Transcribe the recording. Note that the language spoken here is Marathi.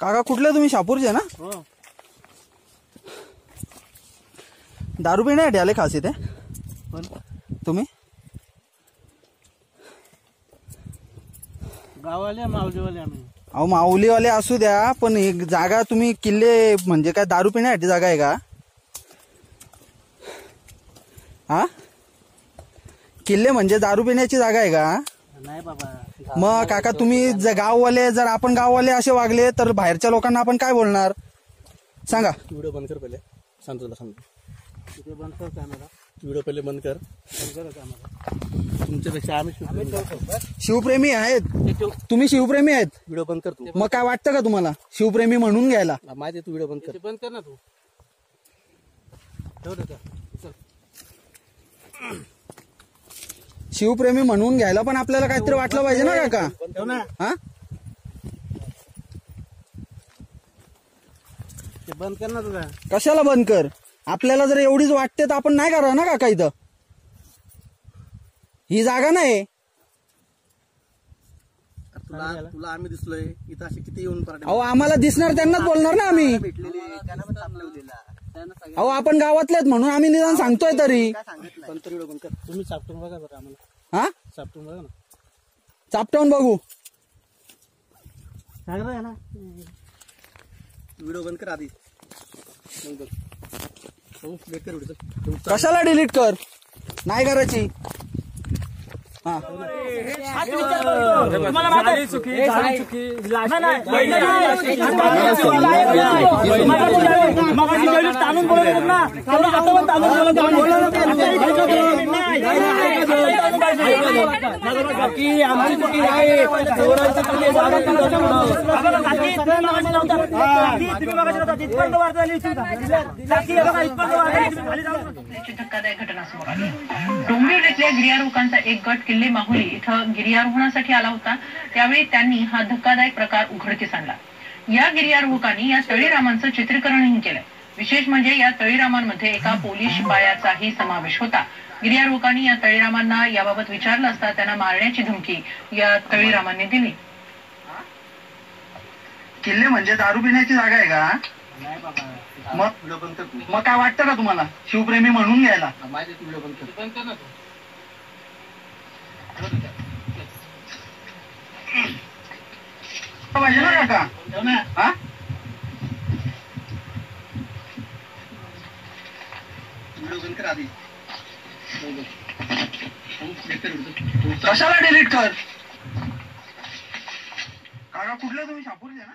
काका कुठले तुम्ही? शापूरचे ना? हो. दारू पिण्यासाठी आले खास इथे. पण तुम्ही? गावाले मावलीवाले आम्ही. अहो माऊलीवाले असू द्या पण एक जागा तुम्ही किल्ले म्हणजे काय दारू पिण्यासाठी जागा आहे का? हा? किल्ले म्हणजे दारू पिण्याची जागा आहे का? नाही बाबा. मग काका तुम्ही ज- गाववाले जर आपण गाववाले असे वागले तर बाहेरच्या लोकांना आपण काय बोलणार? सांगा. व्हिडिओ बंद कर पहिले. सांगतो तुला सांगतो बंद कर कॅमेरा व्हिडिओ पहिले बंद कर. कॅमेरा तुमच्यापेक्षा आम्ही शिवप्रेमी आहेत. तुम्ही शिवप्रेमी आहेत. व्हिडिओ बंद कर तू. मग काय वाटतं का तुम्हाला? शिवप्रेमी म्हणून घ्यायला. माहिती आहे तू व्हिडिओ बंद कर. ते बंद कर ना तू. ठेव रे चल. शिवप्रेमी म्हणून घ्यायला पण आपल्याला काहीतरी वाटलं पाहिजे ना काका? हा? बंद कर ना तुझा. कशाला बंद कर? आपल्याला जर एवढीच वाटते तर आपण नाही करा ना काका इथं. ही जागा नाही. तुला तुला आम्ही दिसलोय. इथं असे किती येऊन अहो आम्हाला दिसणार त्यांनाच बोलणार ना आम्ही. भेटलेले अहो आपण गावातलेत म्हणून आम्ही निदान सांगतोय तरी पण तर व्हिडिओ बंद कर तुम्ही चापटून बघा बरं आम्हाला हा चापटून बघा ना चापटावून बघू आहे ना व्हिडिओ बंद कर आधी मग बघ हो बेट कर व्हिडिओ कशाला डिलीट कर नाही करायची हा ची धक्कादायक घटना समोर आली डोंबिवलीतल्या गिर्यारोहकांचा एक गट किल्ले माहुली इथं गिर्यारोहणासाठी आला होता त्यावेळी त्यांनी हा धक्कादायक प्रकार उघडकीस आणला या गिर्यारोहकांनी या तळीरामांचं चित्रीकरणही केलं. विशेष म्हणजे या तळीरामांमध्ये एका पोलीस शिपायाचाही समावेश होता. गिर्यारोहकांनी या तळीरामांना याबाबत विचारलं असता त्यांना मारण्याची धमकी या तळीरामांनी दिली. किल्ले म्हणजे दारू पिण्याची जागा आहे का? नाही बाबा. मग मग काय वाटतं का तुम्हाला? शिवप्रेमी म्हणून घ्यायला माहिती आहे तू व्हिडिओ बंद कर ते बंद कर ना तू पाहिजे ना काका ठेव ना हा व्हिडिओ बंद कर आधी मग बघ हो बेट कर व्हिडिओ कशाला डिलीट कर काका कुठले तुम्ही शापूरचे ना